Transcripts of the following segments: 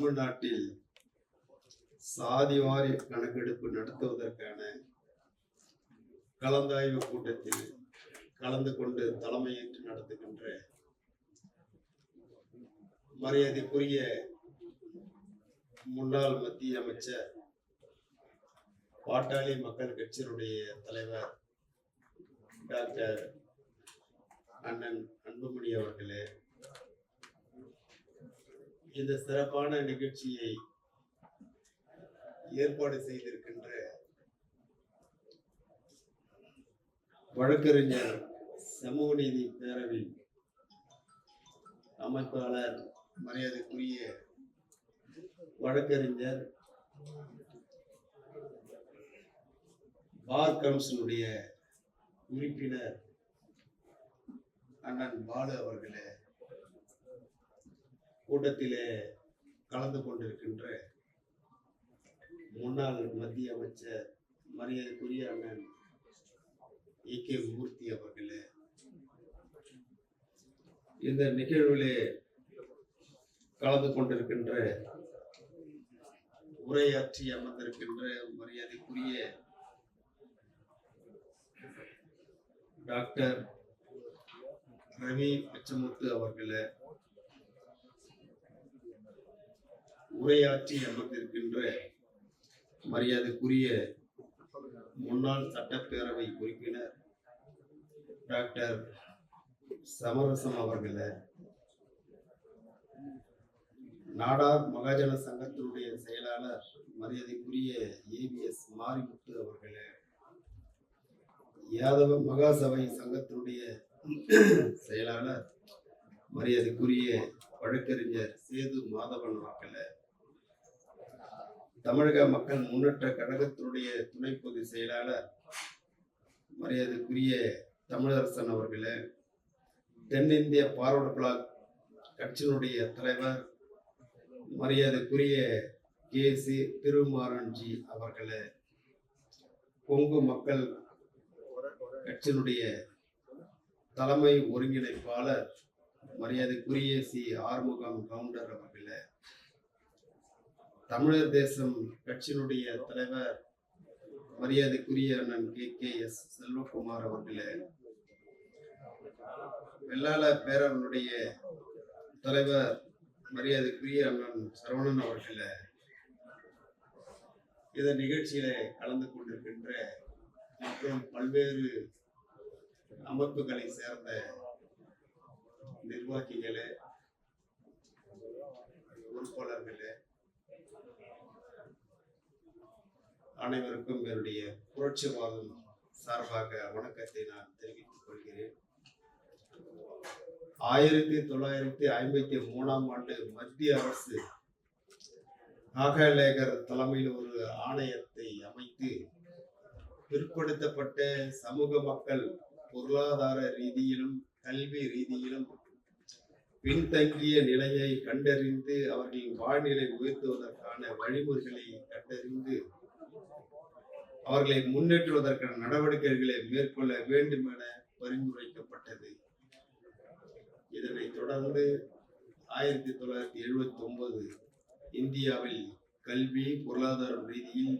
தமிழ்நாட்டில் சாதிவாரி கணக்கெடுப்பு நடத்துவதற்கான கலந்தாய்வு கூட்டத்தில் கலந்து கொண்டு தலைமையேற்று நடத்துகின்ற மரியாதைக்குரிய முன்னாள் மத்திய அமைச்சர் பாட்டாளி மக்கள் கட்சியினுடைய தலைவர் டாக்டர் அண்ணன் அன்புமணி அவர்களே இந்த சிறப்பான நிகழ்ச்சியை ஏற்பாடு செய்திருக்கின்ற வழக்கறிஞர் சமூக நீதி பேரவை அமைப்பாளர் மரியாதைக்குரிய வழக்கறிஞர் பார் கவுன்சிலுடைய உறுப்பினர் அண்ணன் பாலு அவர்களே கூட்டத்திலே கலந்து கொண்டிருக்கின்ற முன்னாள் மத்திய அமைச்சர் மரியாதைக்குரிய அண்ணன் ஏ கே மூர்த்தி அவர்களே இந்த நிகழ்விலே கலந்து கொண்டிருக்கின்ற உரையாற்றி அமர்ந்திருக்கின்ற மரியாதைக்குரிய டாக்டர் ரவி பச்சமுத்து அவர்களே உரையாற்றி அமர்ந்திருக்கின்ற மரியாதைக்குரிய முன்னாள் சட்டப்பேரவை உறுப்பினர் டாக்டர் சமரசம் அவர்களை நாடார் மகாஜன சங்கத்தினுடைய செயலாளர் மரியாதைக்குரிய ஏபிஎஸ் மாரிமுத்து அவர்களே யாதவ மகாசபை சங்கத்தினுடைய செயலாளர் மரியாதைக்குரிய வழக்கறிஞர் சேது மாதவன் அவர்களே தமிழக மக்கள் முன்னேற்ற கழகத்தினுடைய துணை பொதுச் செயலாளர் மரியாதைக்குரிய தமிழரசன் அவர்களே தென்னிந்திய பார்வர்டு பிளாக் கட்சியினுடைய தலைவர் மரியாதைக்குரிய கே சி திருமாறன்ஜி அவர்களே கொங்கு மக்கள் கட்சியினுடைய தலைமை ஒருங்கிணைப்பாளர் மரியாதைக்குரிய சி ஆறுமுகம் கவுண்டர் அவர்களே தமிழர் தேசம் கட்சியினுடைய தலைவர் மரியாதைக்குரிய அண்ணன் கே கே எஸ் செல்வகுமார் அவர்களே வெள்ளாள பேரவனுடைய தலைவர் மரியாதைக்குரிய அண்ணன் சரவணன் அவர்களே இந்த நிகழ்ச்சியில கலந்து கொண்டிருக்கின்ற மற்றும் பல்வேறு அமைப்புகளை சேர்ந்த நிர்வாகிகளே பொறுப்பாளர்களே அனைவருக்கும் என்னுடைய புரட்சிவாதம் சார்பாக வணக்கத்தை நான் தெரிவித்துக் கொள்கிறேன். ஆயிரத்தி தொள்ளாயிரத்தி ஐம்பத்தி மூணாம் ஆண்டு மத்திய அரசு நாகலேகர் தலைமையில் ஒரு ஆணையத்தை அமைத்து பிற்படுத்தப்பட்ட சமூக மக்கள் பொருளாதார ரீதியிலும் கல்வி ரீதியிலும் பின்தங்கிய நிலையை கண்டறிந்து அவர்களின் வாழ்நிலை உயர்த்துவதற்கான வழிமுறைகளை கண்டறிந்து அவர்களை முன்னேற்றுவதற்கான நடவடிக்கைகளை மேற்கொள்ள வேண்டும் என பரிந்துரைக்கப்பட்டது. இதனை தொடர்ந்து ஆயிரத்தி தொள்ளாயிரத்தி எழுபத்தி ஒன்பது இந்தியாவில் கல்வி பொருளாதார ரீதியில்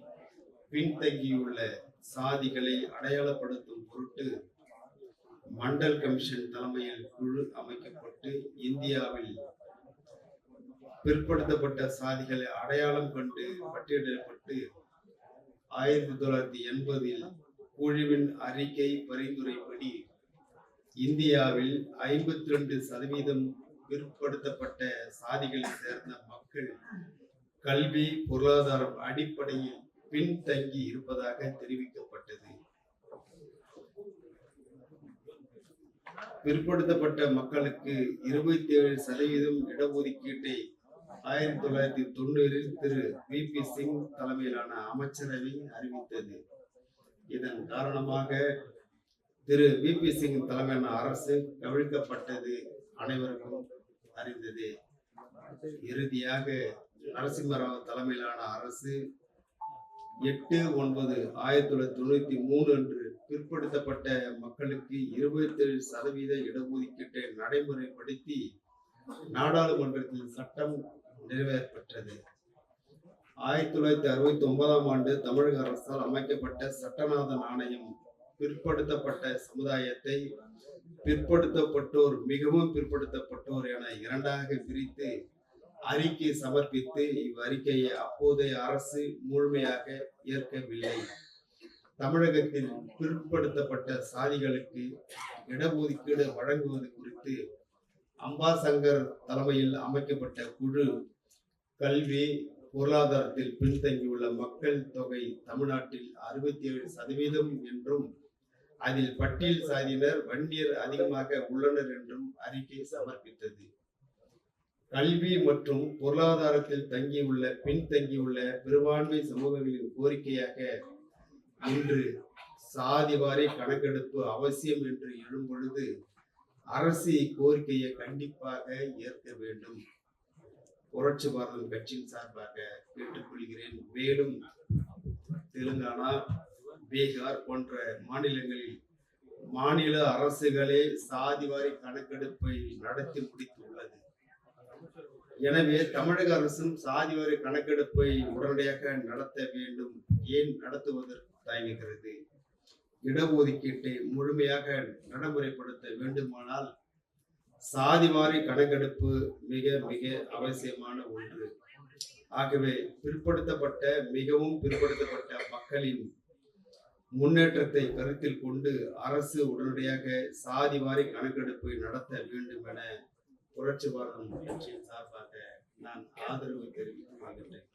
பின்தங்கியுள்ள சாதிகளை அடையாளப்படுத்தும் பொருட்டு மண்டல் கமிஷன் தலைமையில் குழு அமைக்கப்பட்டு இந்தியாவில் பிற்படுத்தப்பட்ட சாதிகளை அடையாளம் கண்டு பட்டியலிடப்பட்டு ஆயிரத்தி தொள்ளாயிரத்தி எண்பதில் குழுவின் அறிக்கை பரிந்துரைப்படி இந்தியாவில் ஐம்பத்தி ரெண்டு சதவீதம் பிற்படுத்தப்பட்ட சாதிகளை சேர்ந்த மக்கள் கல்வி பொருளாதாரம் அடிப்படையில் பின்தங்கி இருப்பதாக தெரிவிக்கப்பட்டது. பிற்படுத்தப்பட்ட மக்களுக்கு இருபத்தி ஏழு சதவீதம் இடஒதுக்கீட்டை ஆயிரத்தி தொள்ளாயிரத்தி தொண்ணூறில் திரு வி பி சிங் தலைமையிலான அமைச்சரவை அறிவித்தது. இதன் காரணமாக திரு வி பி சிங் தலைமையிலான அரசு கவிழ்க்கப்பட்டது அனைவருக்கும் அறிந்தது. இறுதியாக நரசிம்மராவ் தலைமையிலான அரசு எட்டு ஒன்பது ஆயிரத்தி தொள்ளாயிரத்தி தொண்ணூத்தி மூணு அன்று பிற்படுத்தப்பட்ட மக்களுக்கு இருபத்தேழு சதவீத இடஒதுக்கீட்டை நடைமுறைப்படுத்தி நாடாளுமன்றத்தில் சட்டம் நிறைவேற்றப்பட்டது. ஆயிரத்தி தொள்ளாயிரத்தி அறுபத்தி ஒன்பதாம் ஆண்டு தமிழக அரசால் அமைக்கப்பட்ட சட்டநாதன் ஆணையம் பிற்படுத்தப்பட்ட சமுதாயத்தை பிற்படுத்தப்பட்டோர் மிகவும் பிற்படுத்தப்பட்டோர் என இரண்டாக பிரித்து அறிக்கை சமர்ப்பித்து இவ்வறிக்கையை அப்போதைய அரசு முழுமையாக ஏற்கவில்லை. தமிழகத்தில் பிற்படுத்தப்பட்ட சாதிகளுக்கு இடஒதுக்கீடு வழங்குவது குறித்து அம்பாசங்கர் தலைமையில் அமைக்கப்பட்ட குழு கல்வி பொருளாதாரத்தில் பின்தங்கியுள்ள மக்கள் தொகை தமிழ்நாட்டில் அறுபத்தி ஏழு சதவீதம் என்றும் அதில் பட்டியல் சாதியினர் வன்னியர் அதிகமாக உள்ளனர் என்றும் அறிக்கை சமர்ப்பித்தது. கல்வி மற்றும் பொருளாதாரத்தில் தங்கியுள்ள பின்தங்கியுள்ள பெரும்பான்மை சமூகங்களின் கோரிக்கையாக இன்று சாதிவாரி கணக்கெடுப்பு அவசியம் என்று எழும்பொழுது அரசு இக்கோரிக்கையை கண்டிப்பாக ஏற்க வேண்டும். புரட்சி பாரதம் கட்சியின் சார்பாக கேட்டுக்கொள்கிறேன். மேலும் தெலுங்கானா பீகார் போன்ற மாநிலங்களில் மாநில அரசுகளே சாதிவாரி கணக்கெடுப்பை நடத்தி முடித்துள்ளது. எனவே தமிழக அரசும் சாதிவாரி கணக்கெடுப்பை உடனடியாக நடத்த வேண்டும். ஏன் நடத்துவதற்கு தயங்குகிறது? இடஒதுக்கீட்டை முழுமையாக நடைமுறைப்படுத்த வேண்டுமானால் சாதிவாரி கணக்கெடுப்பு மிக மிக அவசியமான ஒன்று. ஆகவே பிற்படுத்தப்பட்ட மிகவும் பிற்படுத்தப்பட்ட மக்களின் முன்னேற்றத்தை கருத்தில் கொண்டு அரசு உடனடியாக சாதிவாரி கணக்கெடுப்பை நடத்த வேண்டும் என புரட்சி பாரதம் கட்சியின் சார்பாக நான் ஆதரவு தெரிவித்துக் கொள்கின்றேன்.